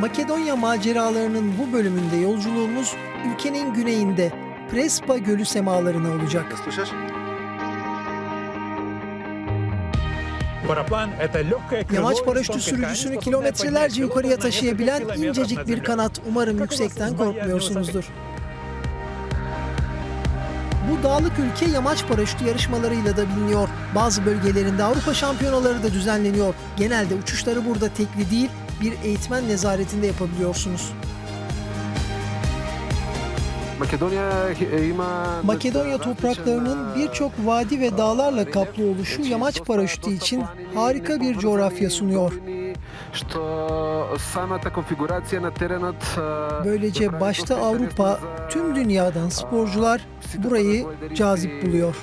Makedonya maceralarının bu bölümünde yolculuğumuz ülkenin güneyinde Prespa Gölü semalarına olacak. Yamaç paraşütü sürücüsünü kilometrelerce yukarıya taşıyabilen incecik bir kanat. Umarım yüksekten korkmuyorsunuzdur. Bu dağlık ülke yamaç paraşütü yarışmalarıyla da biliniyor. Bazı bölgelerinde Avrupa şampiyonaları da düzenleniyor. Genelde uçuşları burada tekli değil, bir eğitmen nezaretinde yapabiliyorsunuz. Makedonya. Makedonya topraklarının birçok vadi ve dağlarla kaplı oluşu yamaç paraşütü için harika bir coğrafya sunuyor. Terenat... Böylece başta Avrupa, tüm dünyadan sporcular burayı cazip buluyor.